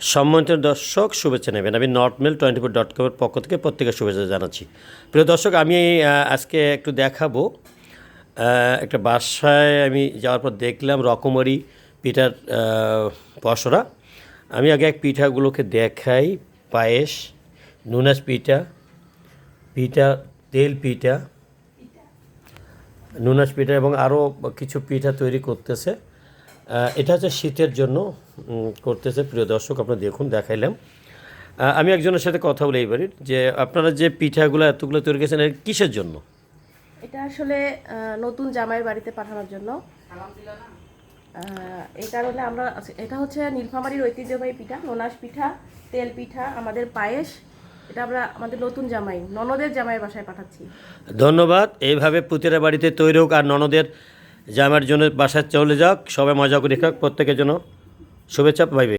সম্মানিত দর্শক, শুভেচ্ছা নেবেন। আমি north mail twenty four dot কমের পক্ষ থেকে প্রত্যেকের শুভেচ্ছা জানাচ্ছি। প্রিয় দর্শক, আমি আজকে একটু দেখাবো একটা বাসায় আমি যাওয়ার পর দেখলাম রকমারি পিঠার পসরা। আমি আগে এক পিঠাগুলোকে দেখাই, পায়েস, নুনাস পিঠা পিঠা, তেল পিঠা, নুনাস পিঠা এবং আরও কিছু পিঠা তৈরি করতেছে। এটা হচ্ছে শীতের জন্য করতেছে প্রিয় দর্শক আপনারা দেখুন দেখাইলাম। আমি একজনের সাথে কথা বলে এইবারে যে আপনারা যে পিঠাগুলো এতগুলো তৈরি করেছেন এর কিসের জন্য? এটা আসলে নতুন জামাইয়ের বাড়িতে পাঠানোর জন্য। এই কারণে আমরা এটা হচ্ছে নীলফামারীর ঐতিহ্যবাহী পিঠা নোনাস পিঠা তেল পিঠা আমাদের পায়েস। এটা আমরা আমাদের নতুন জামাই ননদের জামাইয়ের বাসায় পাঠাচ্ছি। ধন্যবাদ এইভাবে পুতিরা বাড়িতে তৈরি হোক আর ননদের জামার জন্য বাসায় চলে যাক সবাই মজা করে খাক প্রত্যেকের জন্য শুভেচ্ছা পাইবে